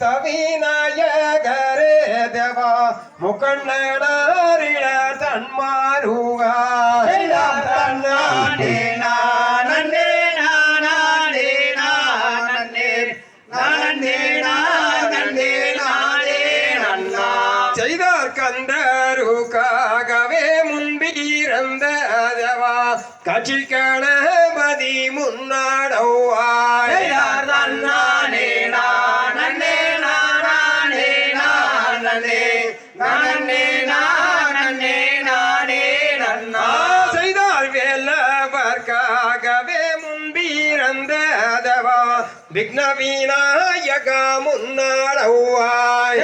சித்தவிநாயகரே தேவா முக்கண்ணனாரிட தன்மாருகா. நானே நானே நானே நானே நானே நானே நானே நன்னா. செய்தார் கந்தருக்காகவே முன்பிறந்த தேவா காட்சி கணபதி நானே வேலவர்க்காகவே முன்பிறந்த தேவா விக்ன விநாயக முன்னாடவாய்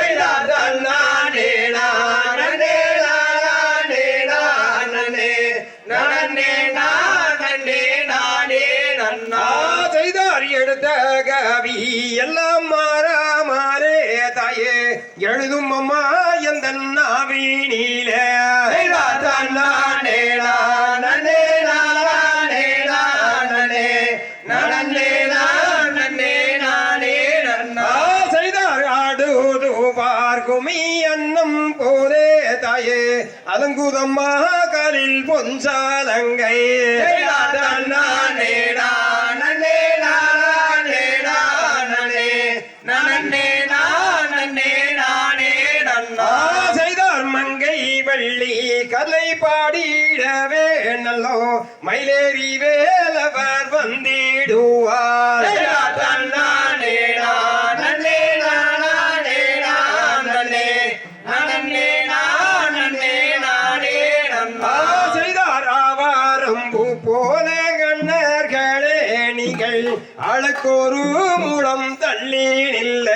எடுத்த கவி எல்லாம் மாறா மாறே தாயே. எழுதும் அம்மா எந்த நாவினிலே. நானே பார்க்குமி அன்னம் போரே தாயே. அலங்குதம்மா காலில் பொன்சாலங்கை. நானே நானே நானே நானே நானே நானே நானே நன்னா. செய்தார் மங்கை வள்ளி கலை பாடிடவே நல்லோ. மயிலேறி வேலவர் வந்திடுவார். அழக்கொரு மூலம் தள்ளி நில்ல.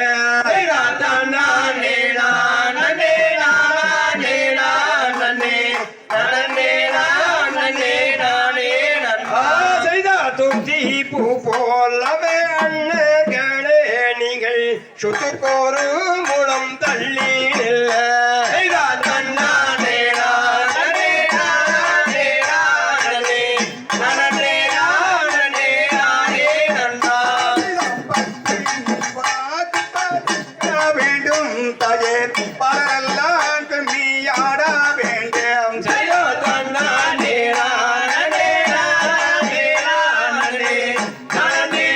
நானே நானே நானே பூ போலவே அண்ணர்களே நீங்கள் சுத்துக்கொரு வேண்டும் தயே பலரெல்லாம் நீயாட வேண்டும் ஜெயோ தன்னானே நானே நானே நானே நானே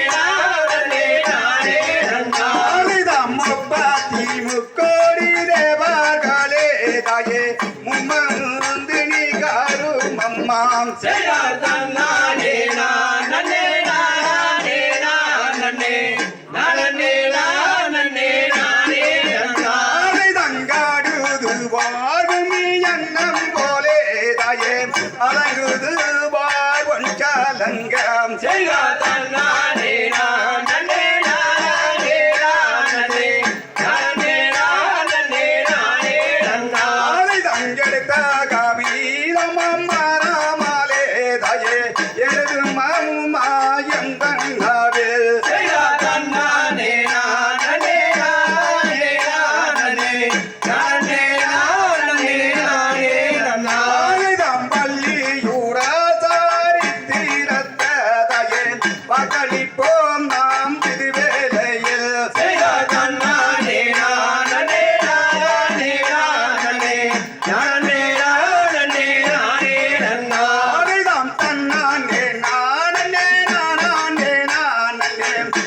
நானே வாழ்வும் எண்ணம் போலே தாயே. அழகுது வாழ்வன் காலங்கம் ஜெயோ தன்னானே Thank you.